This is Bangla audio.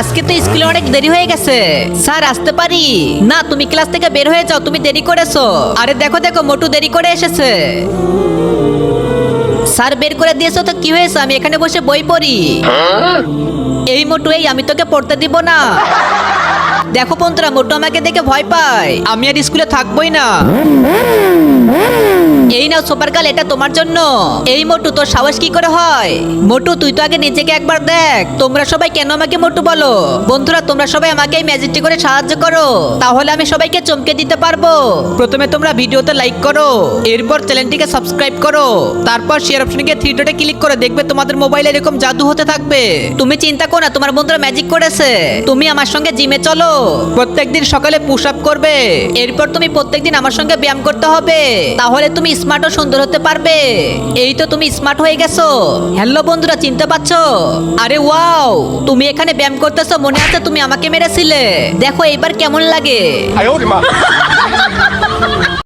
আজকে তো স্কুলে অনেক দেরি হয়ে গেছে। স্যার আসতে পারি? না তুমি ক্লাস থেকে বের হয়ে যাও তুমি দেরি করেছ। আরে দেখো দেখো মোটু দেরি করে এসেছে। স্যার বের করে দিয়েছ তো কি হয়েছে? আমি এখানে বসে বই পড়ি। এই মোটু এই আমি তোকে পড়তে দিব না। দেখো বন্ধুরা, মোটু আমাকে দেখে ভয় পায়। আমি আর স্কুলে থাকবোই না। এই নাও সুপার গার্ল এটা তোমার জন্য। এই মোটু, তোর সাহস কি করে হয়? মোটু, তুই তো আগে নিজেকে একবার দেখ। তোমরা সবাই কেন আমাকে মোটু বলো? বন্ধুরা, তোমরা সবাই আমাকে ম্যাজিকটি করে সাহায্য করো। তাহলে আমি সবাইকে চমকে দিতে পারব। প্রথমে তোমরা ভিডিওতে লাইক করো। এরপর চ্যানেলটিকে সাবস্ক্রাইব করো। তারপর শেয়ার অপশনে গিয়ে থ্রি ডটে ক্লিক করে দেখবে তোমাদের মোবাইলে এরকম জাদু হতে থাকবে। তুমি চিন্তা করো না, তোমার বন্ধুরা ম্যাজিক করেছে। তুমি আমার সঙ্গে জিমে চলো। প্রত্যেকদিন সকালে পুশ আপ করবে। এরপর তুমি প্রত্যেকদিন আমার সঙ্গে ব্যায়াম করতে হবে। তাহলে তুমি স্মার্ট ও সুন্দর হতে পারবে। এই তো তুমি স্মার্ট হয়ে গেছো। হ্যালো বন্ধুরা, চিনতে পারছ? আরে ওয়াও তুমি এখানে ব্যায়াম করতেছো, মনে আছে তুমি আমাকে মেরেছিলে। দেখো এইবার কেমন লাগে।